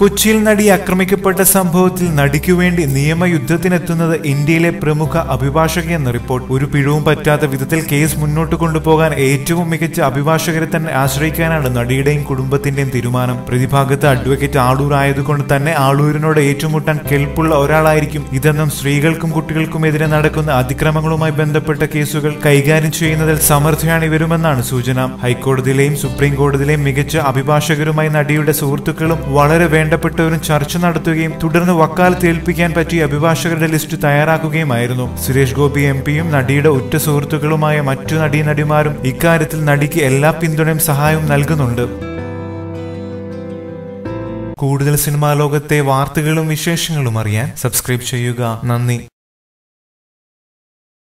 കൊച്ചിയിൽ നടി ആക്രമിക്കപ്പെട്ട സംഭവത്തിൽ നടിക്കു വേണ്ടി നിയമയുദ്ധത്തിനെത്തുന്നത് ഇന്ത്യയിലെ പ്രമുഖ അഭിഭാഷക എന്ന റിപ്പോർട്ട്. ഒരു പിഴവും പറ്റാത്ത വിധത്തിൽ കേസ് മുന്നോട്ട് കൊണ്ടുപോകാൻ ഏറ്റവും മികച്ച അഭിഭാഷകരെ തന്നെ ആശ്രയിക്കാനാണ് നടിയുടെയും കുടുംബത്തിന്റെയും തീരുമാനം. പ്രതിഭാഗത്ത് അഡ്വക്കേറ്റ് ആളൂർ ആയതുകൊണ്ട് തന്നെ ആളൂരിനോട് ഏറ്റുമുട്ടാൻ കെൽപ്പുള്ള ഒരാളായിരിക്കും. ഇതെന്നും സ്ത്രീകൾക്കും കുട്ടികൾക്കും എതിരെ നടക്കുന്ന അതിക്രമങ്ങളുമായി ബന്ധപ്പെട്ട കേസുകൾ കൈകാര്യം ചെയ്യുന്നതിൽ സമർത്ഥയാണ് ഇവരുമെന്നാണ് സൂചന. ഹൈക്കോടതിയിലെയും സുപ്രീം കോടതിയിലെയും മികച്ച അഭിഭാഷകരുമായി നടിയുടെ സുഹൃത്തുക്കളും വളരെ വേണ്ടപ്പെട്ടവരും ചർച്ച നടത്തുകയും തുടർന്ന് വക്കാലത്ത് ഏൽപ്പിക്കാൻ പറ്റിയ അഭിഭാഷകരുടെ ലിസ്റ്റ് തയ്യാറാക്കുകയുമായിരുന്നു. സുരേഷ് ഗോപി എം പിയും നടിയുടെ ഉറ്റ സുഹൃത്തുക്കളുമായ മറ്റു നടീനടിമാരും ഇക്കാര്യത്തിൽ നടിക്ക് എല്ലാ പിന്തുണയും സഹായവും നൽകുന്നുണ്ട്. കൂടുതൽ സിനിമാ ലോകത്തെ വാർത്തകളും വിശേഷങ്ങളും അറിയാൻ സബ്സ്ക്രൈബ് ചെയ്യുക. നന്ദി.